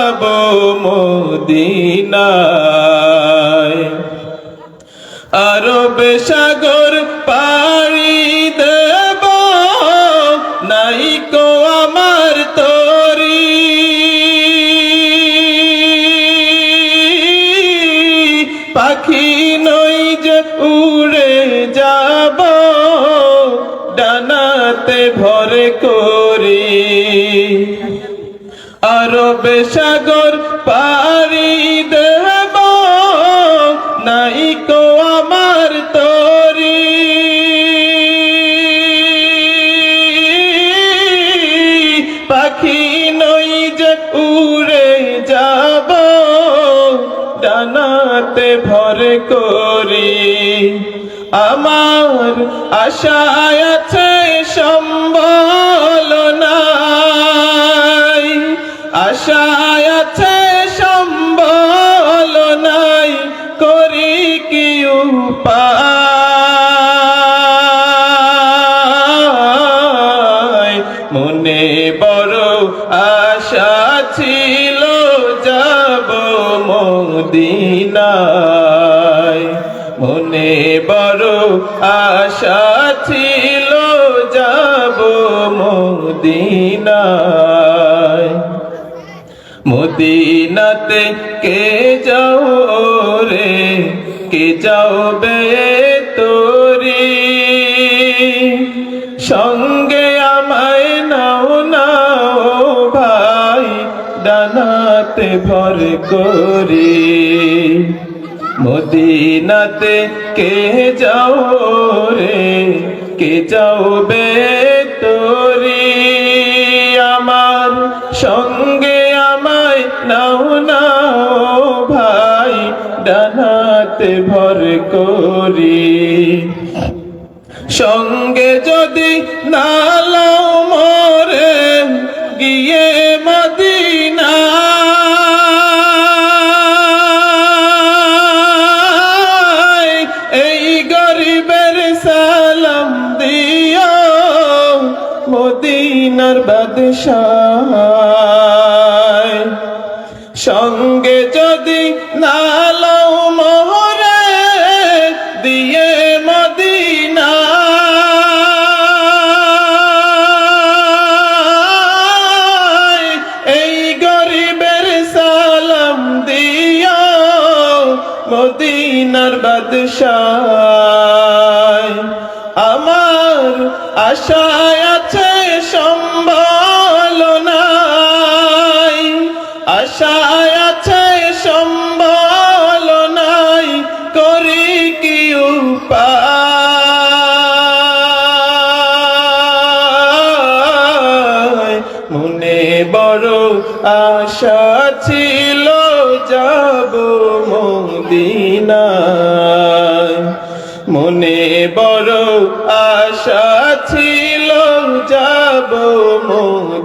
যাব মদিনায়। আরব সাগর পাড়ি দেব, নাই কো আমার তরি। পাখি নই যে উড়ে যাব, ডানাতে ভরে করি। আরব সাগর পাড়ি দেব। নাই কো আমার তরি। পাখি নই যে উড়ে যাব। ডানাতে ভরে করি। আমার আশায় আছে সম্বল। কি উপায় মনে বড় আশা ছিল, যাব মদিনায়। মনে বড় আশা ছিল, যাব মদিনায়। মদিনাতে কে যাও কে যাও বে তোরি? সঙ্গে আমায় নাও নাও ভাই, ডানাতে ভর করি। মদিনাতে কে যাও রে? কে যাও বে করি। সঙ্গে যদি নালাও মরে গিয়ে মদিনা। এই গরিবের সালাম সঙ্গে যদি নালাও বাদশাহ আমার আশায় আছে সম্বল নাই আশায় আছে সম্বল নাই করি কি উপায়? মনে বড় আশা ছিল, যাব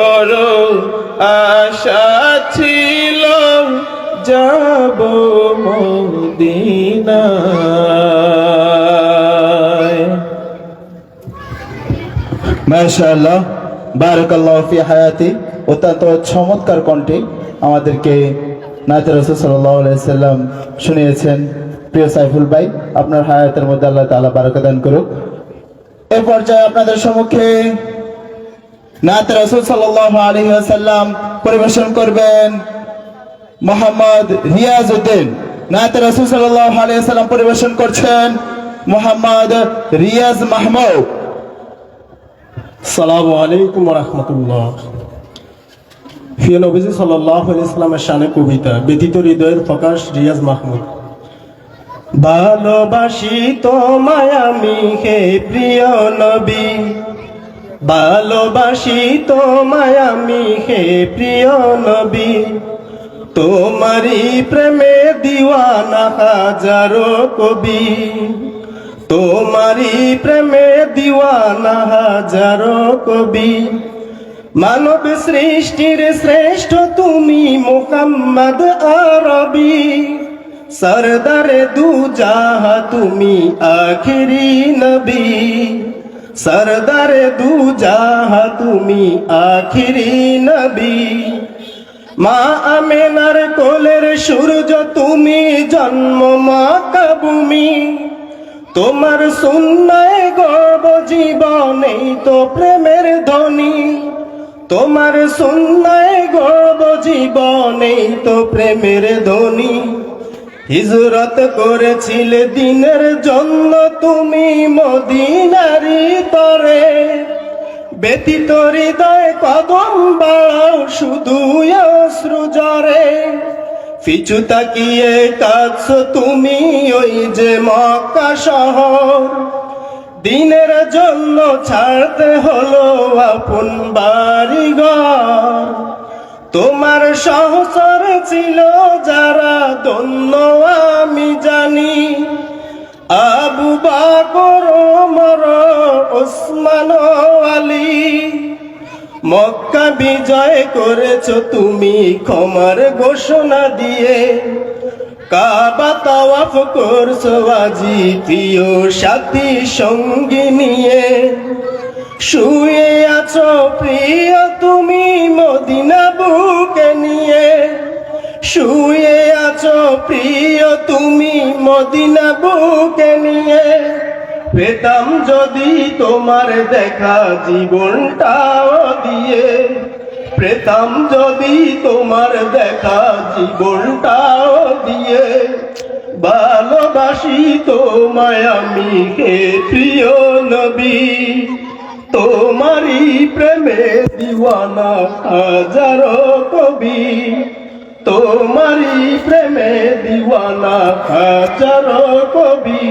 বড় আশা ছিল যাব মদিনায়। মাশাআল্লাহ ফি হায়াতি, অত্যন্ত চমৎকার কণ্ঠে আমাদেরকে নায়ত রসুল সাল্লাহ সাল্লাম শুনিয়েছেন। প্রিয় সাইফুল ভাই, আপনার হায়াতের মধ্যে আল্লাহ তাআলা বারাকা দান করুক। এ পর্যায়ে আপনাদের সম্মুখে নায়ত রসুল সাল্লাহ আলী সাল্লাম পরিবেশন করবেন মোহাম্মদ রিয়াজ উদ্দিন নায়ত রসুল সাল্লাহ আলী সাল্লাম পরিবেশন করছেন মোহাম্মদ রিয়াজ মাহমুদ। সালামু আলাইকুম রহমতুল্লাহ। প্রিয় নবীজি সাল্লাহ ইসলামের শানে কবিতা ব্যতীত হৃদয়ের প্রকাশ রিয়াজ মাহমুদ। ভালোবাসি তোমায় আমি, হে প্রিয় নবী। ভালোবাসি তোমায় আমি, হে প্রিয় নবী। তোমারি প্রেমে দিওয়ানা হাজারো কবি। তোমারি প্রেমে দিওয়ানা হাজারো কবি। মানব সৃষ্টির শ্রেষ্ঠ তুমি মোহাম্মদ আরবি। সরদারে দুজাহা তুমি আখিরি নবী। সরদারে দু জাহা তুমি আখিরি নবী মা আমেনার কোলের সূর্য তুমি জন্ম মা কাবুমি তোমার সুন্নায় গর্ব জীবনে তো প্রেমের ধ্বনি তোমার সুন্নায় গর্ব জীবনে তো প্রেমের ধ্বনি হিজরত করেছিলে দিনের জন্য তুমি মদিনারি তরে। ব্যতীত হৃদয় কদম বাড়াও শুধু অশ্রু জরে পিছু তাকিয়ে কাছ তুমি ওই যে মক্কা শহর। দিনের জন্য ছাড়তে হলো আপন বাড়িঘর। তোমার সহসর ছিল যারা, ধন্য আমি জানি। আবু বাকর মর ওসমান আলী। মক্কা বিজয় করেছ তুমি ক্ষমার ঘোষণা দিয়ে। কাবা তাওয়াফ করছ আজি প্রিয় সাথী সঙ্গী নিয়ে। শুয়ে আছো প্রিয় তুমি মদিনা শুয়ে আছো প্রিয়, তুমি মদিনা বুকে নিয়ে। পেতাম যদি তোমার দেখা জীবনটাও দিয়ে। পেতাম যদি তোমার দেখা জীবনটাও দিয়ে। ভালোবাসি তোমায় আমি হে প্রিয় নবী। তোমারই প্রেমে দিওয়ানা হাজারো কবি। তোমারই প্রেমে দিওয়ানা হাজারো কবি।